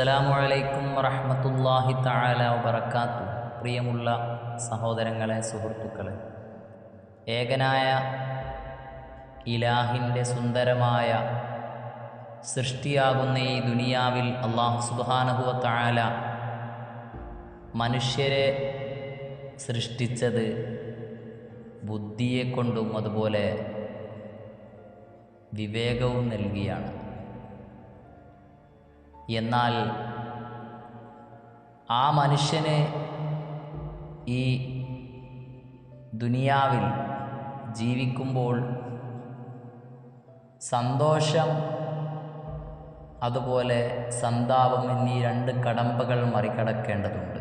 അസ്സലാമു അലൈക്കും വറഹ്മത്തുള്ളാഹി തആല വബറകാത്തു. പ്രിയമുള്ള സഹോദരങ്ങളെ സുഹൃത്തുക്കളെ ഏകനായ ഇലാഹിന്റെ സുന്ദരമായ സൃഷ്ടിയാകുന്ന ഈ ദുനിയാവിൽ അള്ളാഹു സുബ്ഹാനഹു തആല മനുഷ്യരെ സൃഷ്ടിച്ചത് ബുദ്ധിയെ കൊണ്ടും അതുപോലെ വിവേകവും നൽകിയാണ്. എന്നാൽ ആ മനുഷ്യന് ഈ ദുനിയാവിൽ ജീവിക്കുമ്പോൾ സന്തോഷം അതുപോലെ സന്താപം എന്നീ രണ്ട് കടമ്പകൾ മറികടക്കേണ്ടതുണ്ട്.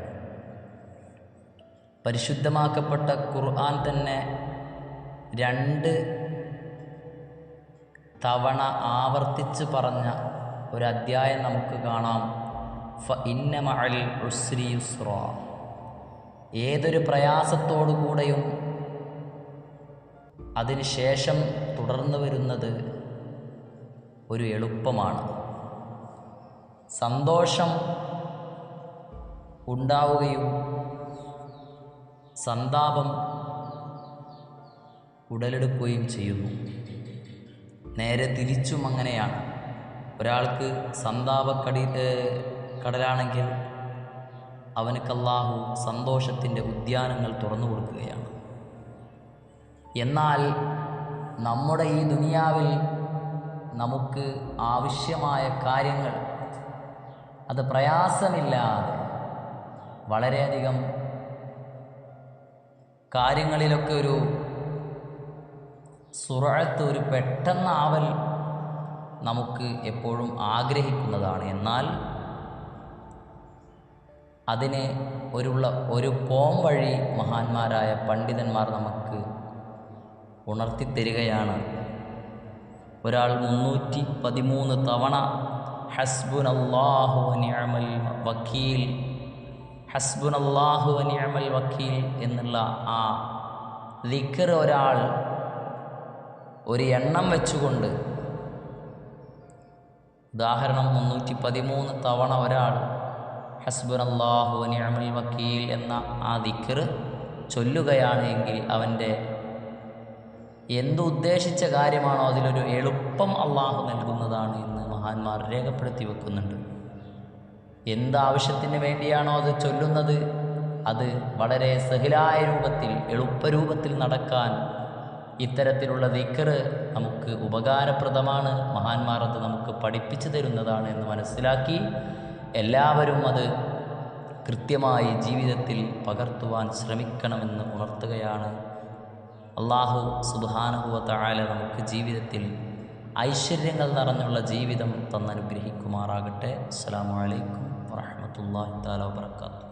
പരിശുദ്ധമാക്കപ്പെട്ട ഖുർആൻ തന്നെ രണ്ട് തവണ ആവർത്തിച്ച് പറഞ്ഞ ഒരു അധ്യായം നമുക്ക് കാണാം. ഫ ഇന്ന മഅൽ ഉസ്രി ഏതൊരു പ്രയാസത്തോടു കൂടെയും അതിനുശേഷം തുടർന്നു വരുന്നത് ഒരു എളുപ്പമാണ്. സന്തോഷം ഉണ്ടാവുകയും സന്താപം ഉടലെടുക്കുകയും ചെയ്യുന്നു. നേരെ തിരിച്ചും അങ്ങനെയാണ്. ഒരാൾക്ക് സന്താപക്കടി കടലാണെങ്കിൽ അവനക്ക് അല്ലാഹു സന്തോഷത്തിന്റെ ഉദ്യാനങ്ങൾ തുറന്നു കൊടുക്കുകയാണ്. എന്നാൽ നമ്മുടെ ഈ ദുനിയാവിൽ നമുക്ക് ആവശ്യമായ കാര്യങ്ങൾ അത് പ്രയാസമില്ലാതെ വളരെയധികം കാര്യങ്ങളിലൊക്കെ ഒരു സുറഴത്ത് ഒരു പെട്ടെന്നാവൽ നമുക്ക് എപ്പോഴും ആഗ്രഹിക്കുന്നതാണ്. എന്നാൽ അതിന് ഒരുള്ള ഒരു പോം വഴി മഹാന്മാരായ പണ്ഡിതന്മാർ നമുക്ക് ഉണർത്തിത്തരികയാണ് ഒരാൾ മുന്നൂറ്റി പതിമൂന്ന് തവണ ഹസ്ബുൻ അള്ളാഹു അനിയമൽ വക്കീൽ ഹസ്ബുൻ അള്ളാഹു അനിയമൽ വക്കീൽ എന്നുള്ള ആ ദിക്കർ ഒരാൾ ഒരു എണ്ണം വെച്ചുകൊണ്ട് ഉദാഹരണം മുന്നൂറ്റി പതിമൂന്ന് തവണ ഒരാൾ ഹസ്ബുൻ അള്ളാഹു നിഅമൽ വക്കീൽ എന്ന ആ ദിക്കർ ചൊല്ലുകയാണ് എങ്കിൽ അവന്റെ എന്തുദ്ദേശിച്ച കാര്യമാണോ അതിലൊരു എളുപ്പം അള്ളാഹു നൽകുന്നതാണ് എന്ന് മഹാന്മാർ രേഖപ്പെടുത്തി വെക്കുന്നുണ്ട്. എന്താവശ്യത്തിന് വേണ്ടിയാണോ അത് ചൊല്ലുന്നത്? അത് വളരെ സഹിലായ രൂപത്തിൽ എളുപ്പരൂപത്തിൽ നടക്കാൻ ഇത്തരത്തിലുള്ള ദിക്കറ് നമുക്ക് ഉപകാരപ്രദമാണ്. മഹാന്മാർ അത് നമുക്ക് പഠിപ്പിച്ചു തരുന്നതാണ് എന്ന് മനസ്സിലാക്കി എല്ലാവരും അത് കൃത്യമായി ജീവിതത്തിൽ പകർത്തുവാൻ ശ്രമിക്കണമെന്ന് ഉണർത്തുകയാണ്. അള്ളാഹു സുബാനുഭവത്തായാലെ നമുക്ക് ജീവിതത്തിൽ ഐശ്വര്യങ്ങൾ നിറഞ്ഞുള്ള ജീവിതം തന്നനുഗ്രഹിക്കുമാറാകട്ടെ. അസ്സാം വലൈക്കും വാഹമത്തല്ലാ താല വാത്തു